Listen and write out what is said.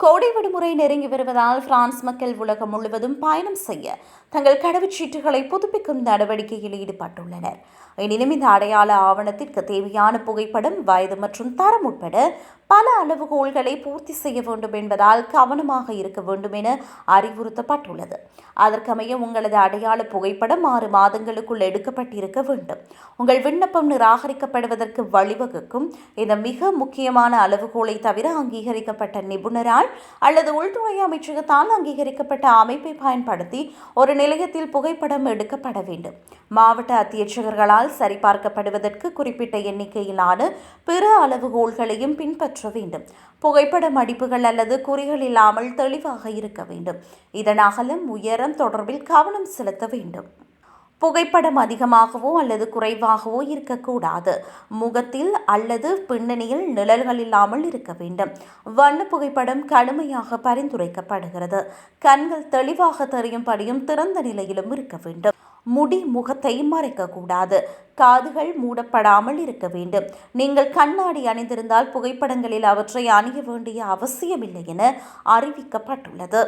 கோடை விடுமுறை நெருங்கி வருவதால் பிரான்ஸ் மக்கள் உலகம் முழுவதும் பயணம் செய்ய தங்கள் கடவுச்சீட்டுகளை புதுப்பிக்கும் நடவடிக்கையில் ஈடுபட்டுள்ளனர். எனினும் இந்த அடையாள ஆவணத்திற்கு தேவையான புகைப்படம் வயது மற்றும் தரம் உட்பட பல அளவுகோல்களை பூர்த்தி செய்ய வேண்டும் என்பதால் கவனமாக இருக்க வேண்டும் என அறிவுறுத்தப்பட்டுள்ளது. அதற்கமைய உங்களது அடையாள புகைப்படம் ஆறு மாதங்களுக்குள் எடுக்கப்பட்டிருக்க வேண்டும். உங்கள் விண்ணப்பம் நிராகரிக்கப்படுவதற்கு வழிவகுக்கும். இந்த மிக முக்கியமான அளவுகோலை தவிர அங்கீகரிக்கப்பட்ட நிபுணரால் அல்லது உள்துறை அமைச்சகத்தால் அங்கீகரிக்கப்பட்ட அமைப்பை பயன்படுத்தி ஒரு நிலையத்தில் புகைப்படம் எடுக்கப்பட வேண்டும். மாவட்ட அத்தியட்சகர்களால் சரிபார்க்கப்படுவதற்கு குறிப்பிட்ட எண்ணிக்கையிலான பிற அளவுகோல்களையும் பின்பற்ற வேண்டும். புகைப்பட மடிப்புகள் அல்லது குறிகள் இல்லாமல் தெளிவாக இருக்க வேண்டும். இதன் அகலம் உயரம் தொடர்பில் கவனம் செலுத்த வேண்டும். புகைப்படம் அதிகமாகவோ அல்லது குறைவாகவோ இருக்கக்கூடாது. முகத்தில் அல்லது பின்னணியில் நிழல்கள் இல்லாமல் இருக்க வேண்டும். வண்ண புகைப்படம் கடுமையாக பரிந்துரைக்கப்படுகிறது. கண்கள் தெளிவாக தெரியும்படியும் திறந்த நிலையிலும் இருக்க வேண்டும். முடி முகத்தை மறைக்கக்கூடாது. காதுகள் மூடப்படாமல் இருக்க வேண்டும். நீங்கள் கண்ணாடி அணிந்திருந்தால் புகைப்படங்களில் அவற்றை அணிய வேண்டிய அவசியமில்லை என அறிவிக்கப்பட்டுள்ளது.